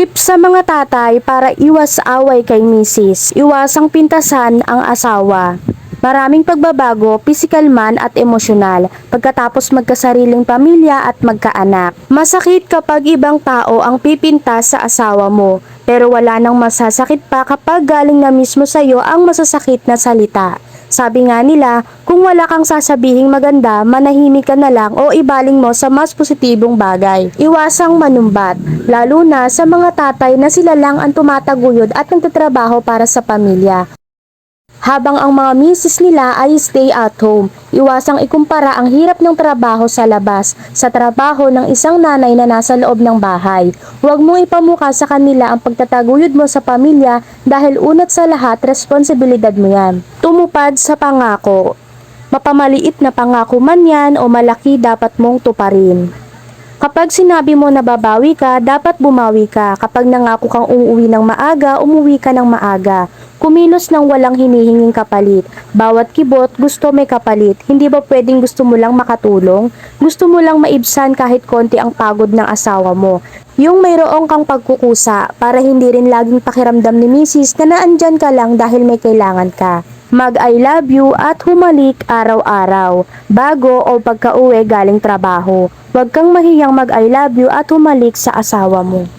Tip sa mga tatay para iwas away kay misis. Iwasang pintasan ang asawa. Maraming pagbabago, physical man at emosyonal, pagkatapos magkasariling pamilya at magkaanak. Masakit kapag ibang tao ang pipintas sa asawa mo, pero wala nang masasakit pa kapag galing na mismo sa'yo ang masasakit na salita. Sabi nga nila, kung wala kang sasabihing maganda, manahimik ka na lang o ibaling mo sa mas positibong bagay. Iwasang manumbat, lalo na sa mga tatay na sila lang ang tumataguyod at nagtatrabaho para sa pamilya. Habang ang mga misis nila ay stay at home, iwasang ikumpara ang hirap ng trabaho sa labas sa trabaho ng isang nanay na nasa loob ng bahay. Huwag mong ipamukha sa kanila ang pagtataguyod mo sa pamilya dahil unat sa lahat responsibilidad mo yan. Tumupad sa pangako. Mapamaliit na pangako man yan o malaki dapat mong tuparin. Kapag sinabi mo na babawi ka, dapat bumawi ka. Kapag nangako kang umuwi ng maaga, umuwi ka ng maaga. Kumilos ng walang hinihinging kapalit. Bawat kibot, gusto may kapalit. Hindi ba pwedeng gusto mo lang makatulong? Gusto mo lang maibsan kahit konti ang pagod ng asawa mo. Yung mayroong kang pagkukusa para hindi rin laging pakiramdam ni misis na naandyan ka lang dahil may kailangan ka. Mag I love you at humalik araw-araw, bago o pagka-uwi galing trabaho. Huwag kang mahiyang mag I love you at humalik sa asawa mo.